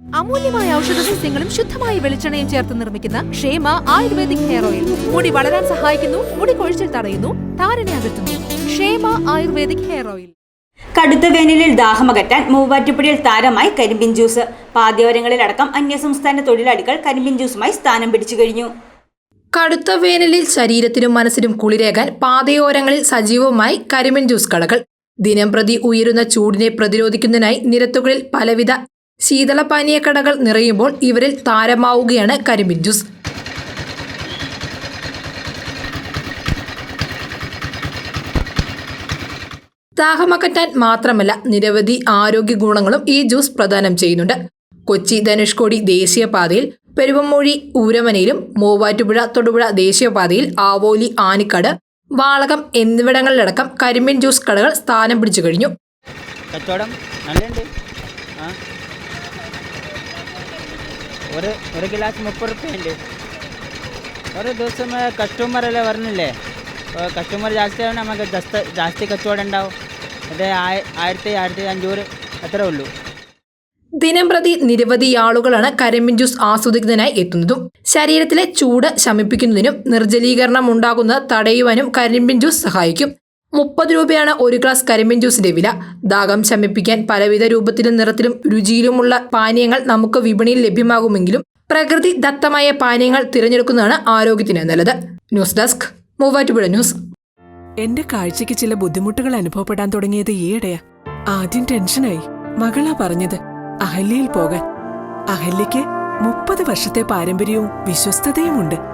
അമൂല്യമായ ഔഷധ സസ്യങ്ങളും ശുദ്ധമായ വെളിച്ചെണ്ണയും ചേർത്ത് നിർമ്മിക്കുന്ന ക്ഷേമ ആയുർവേദിക് ഹെയർ ഓയിൽ. മുടി വളരാൻ സഹായിക്കുന്നു മുടി കൊഴിച്ചിൽ തടയുന്നു താരനെ അകറ്റുന്നു. ക്ഷേമ ആയുർവേദിക് ഹെയർ ഓയിൽ. കടുത്ത വേനലിൽ ദാഹമകറ്റാൻ മൂവാറ്റുപുഴയിൽ താരമായി കരിമ്പിൻ ജ്യൂസ്. പാതയോരങ്ങളിലടക്കം അന്യസംസ്ഥാന തൊഴിലാളികൾ കരിമ്പിൻ ജ്യൂസുമായി സ്ഥാനം പിടിച്ചു കഴിഞ്ഞു. കടുത്ത വേനലിൽ ശരീരത്തിനും മനസ്സിനും കുളിരേകാൻ പാതയോരങ്ങളിൽ സജീവമായി കരിമീൻ ജ്യൂസ് കടകൾ. ദിനംപ്രതി ഉയരുന്ന ചൂടിനെ പ്രതിരോധിക്കുന്നതിനായി നിരത്തുകളിൽ പലവിധ ശീതളപാനീയ കടകൾ നിറയുമ്പോൾ ഇവരിൽ താരമാവുകയാണ് കരിമിൻ ജ്യൂസ്. ദാഹമകറ്റാൻ മാത്രമല്ല നിരവധി ആരോഗ്യ ഗുണങ്ങളും ഈ ജ്യൂസ് പ്രദാനം ചെയ്യുന്നുണ്ട്. കൊച്ചി ധനുഷ്കോടി ദേശീയപാതയിൽ പെരുവമ്മൂഴി ഊരമനയിലും മൂവാറ്റുപുഴ തൊടുപുഴ ദേശീയപാതയിൽ ആവോലി ആനിക്കാട് വാളകം എന്നിവിടങ്ങളിലടക്കം കരിമീൻ ജ്യൂസ് കടകൾ സ്ഥാനം പിടിച്ചു കഴിഞ്ഞു. കച്ചവടം നല്ലുണ്ട് ഒരു ഒരു ഗ്ലാസ് മുപ്പത് റുപ്യുണ്ട് ഒരു ദിവസം കസ്റ്റമറെല്ലാം വരണില്ലേ കസ്റ്റമർ ജാസ്തിയാണ് നമുക്ക് ജസ്റ്റ് ജാസ്തി കച്ചവടം ഉണ്ടാവും. അത് ആയി- ആയിരത്തി ആയിരത്തി അഞ്ഞൂറ് അത്രേ ഉള്ളൂ. ദിനംപ്രതി നിരവധി ആളുകളാണ് കരിമ്പിൻ ജ്യൂസ് ആസ്വദിക്കുന്നതിനായി എത്തുന്നതും ശരീരത്തിലെ ചൂട് ശമിപ്പിക്കുന്നതിനും നിർജലീകരണം ഉണ്ടാകുന്നത് തടയുവാനും കരിമ്പിൻ ജ്യൂസ് സഹായിക്കും. മുപ്പത് രൂപയാണ് ഒരു ഗ്ലാസ് കരിമ്പിൻ ജ്യൂസിന്റെ വില. ദാഹം ശമിപ്പിക്കാൻ പലവിധ രൂപത്തിലും നിറത്തിലും രുചിയിലുമുള്ള പാനീയങ്ങൾ നമുക്ക് വിപണിയിൽ ലഭ്യമാകുമെങ്കിലും പ്രകൃതി ദത്തമായ പാനീയങ്ങൾ തിരഞ്ഞെടുക്കുന്നതാണ് ആരോഗ്യത്തിന് നല്ലത്. News desk Muvattupuzha news. എന്റെ കാഴ്ചക്ക് ചില ബുദ്ധിമുട്ടുകൾ അനുഭവപ്പെടാൻ തുടങ്ങിയത് ഈയിടെയാ. ആദ്യം ടെൻഷനായി. മകളാ പറഞ്ഞത് അഹല്യയിൽ പോകാൻ. അഹല്യയ്ക്ക് മുപ്പത് വർഷത്തെ പാരമ്പര്യവും വിശ്വസ്തതയുമുണ്ട്.